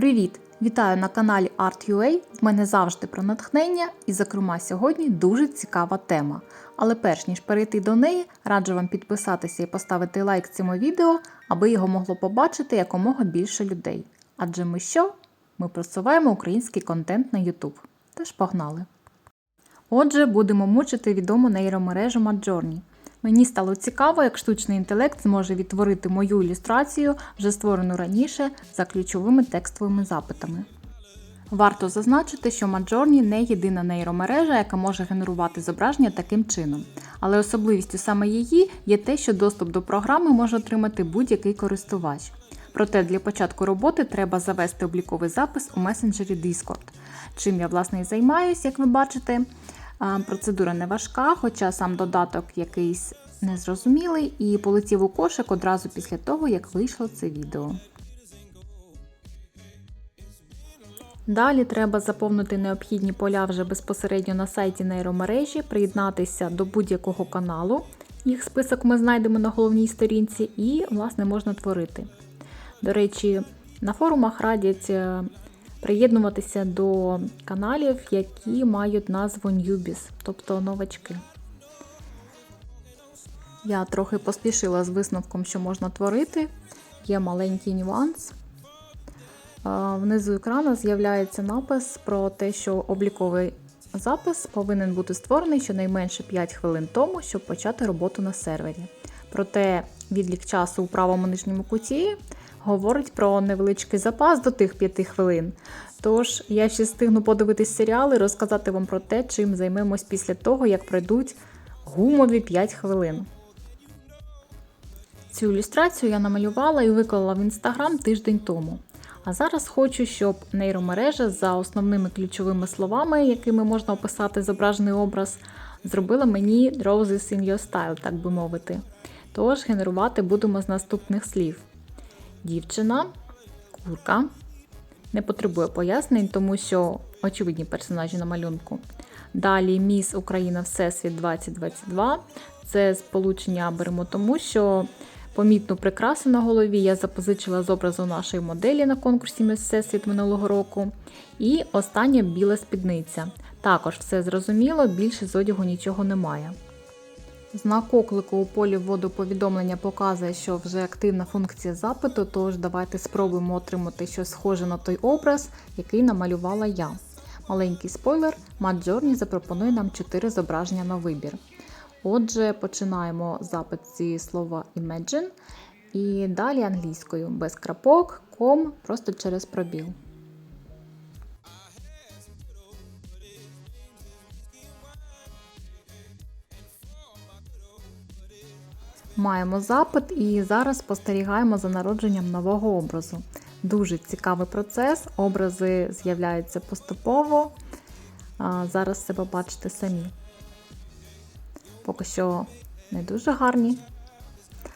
Привіт! Вітаю на каналі Art.ua. В мене завжди про натхнення, і, зокрема, сьогодні дуже цікава тема. Але перш ніж перейти до неї, раджу вам підписатися і поставити лайк цьому відео, аби його могло побачити якомога більше людей. Адже ми що? Ми просуваємо український контент на YouTube. Тож погнали! Отже, будемо мучити відому нейромережу Midjourney. Мені стало цікаво, як штучний інтелект зможе відтворити мою ілюстрацію, вже створену раніше, за ключовими текстовими запитами. Варто зазначити, що Midjourney не єдина нейромережа, яка може генерувати зображення таким чином. Але особливістю саме її є те, що доступ до програми може отримати будь-який користувач. Проте для початку роботи треба завести обліковий запис у месенджері Discord. Чим я власне і займаюся, як ви бачите. Процедура не важка, хоча сам додаток якийсь незрозумілий і полетів у кошик одразу після того, як вийшло це відео. Далі треба заповнити необхідні поля вже безпосередньо на сайті нейромережі, приєднатися до будь-якого каналу. Їх список ми знайдемо на головній сторінці, і, власне, можна творити. До речі, на форумах радять е, приєднуватися до каналів, які мають назву Newbies, тобто новачки. Я трохи поспішила з висновком, що можна творити. Є маленький нюанс. Внизу екрану з'являється напис про те, що обліковий запис повинен бути створений щонайменше 5 хвилин тому, щоб почати роботу на сервері. Проте відлік часу у правому нижньому куті говорить про невеличкий запас до тих 5 хвилин. Тож я ще встигну подивитись серіал і розказати вам про те, чим займемось після того, як пройдуть гумові 5 хвилин. Цю ілюстрацію я намалювала і виклала в інстаграм тиждень тому. А зараз хочу, щоб нейромережа за основними ключовими словами, якими можна описати зображений образ, зробила мені Roses in your style, так би мовити. Тож генерувати будемо з наступних слів: дівчина, курка. Не потребує пояснень, тому що очевидні персонажі на малюнку. Далі Міс Україна Всесвіт 2022. Це сполучення беремо тому, що помітну прикрасу на голові я запозичила з образу нашої моделі на конкурсі Міс Всесвіт минулого року. І остання біла спідниця. Також все зрозуміло, більше з одягу нічого немає. Знак оклику у полі вводу повідомлення показує, що вже активна функція запиту, тож давайте спробуємо отримати щось схоже на той образ, який намалювала я. Маленький спойлер, Midjourney запропонує нам 4 зображення на вибір. Отже, починаємо запит зі слова Imagine і далі англійською, без крапок, ком, просто через пробіл. Маємо запит і зараз спостерігаємо за народженням нового образу. Дуже цікавий процес, образи з'являються поступово. Зараз це побачите самі. Поки що не дуже гарні,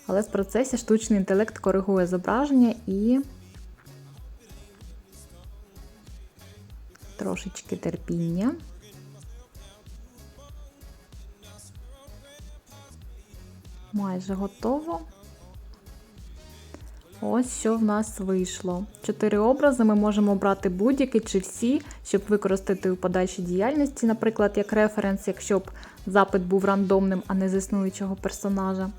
але в процесі штучний інтелект коригує зображення і трошечки терпіння. Майже готово. Ось що в нас вийшло. Чотири образи ми можемо обрати будь-який чи всі, щоб використати у подальшій діяльності, наприклад, як референс, якщо б запит був рандомним, а не з існуючого персонажа.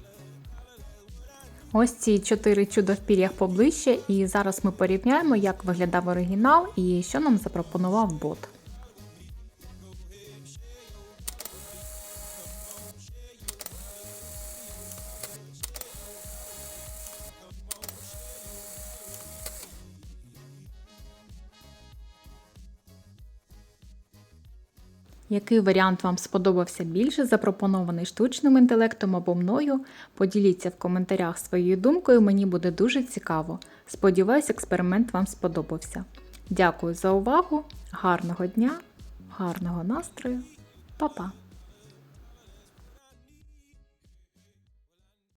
Ось ці чотири чудо в пір'ях поближче, і зараз ми порівняємо, як виглядав оригінал і що нам запропонував бот. Який варіант вам сподобався більше, запропонований штучним інтелектом або мною? Поділіться в коментарях своєю думкою, мені буде дуже цікаво. Сподіваюсь, експеримент вам сподобався. Дякую за увагу, гарного дня, гарного настрою, Па-па!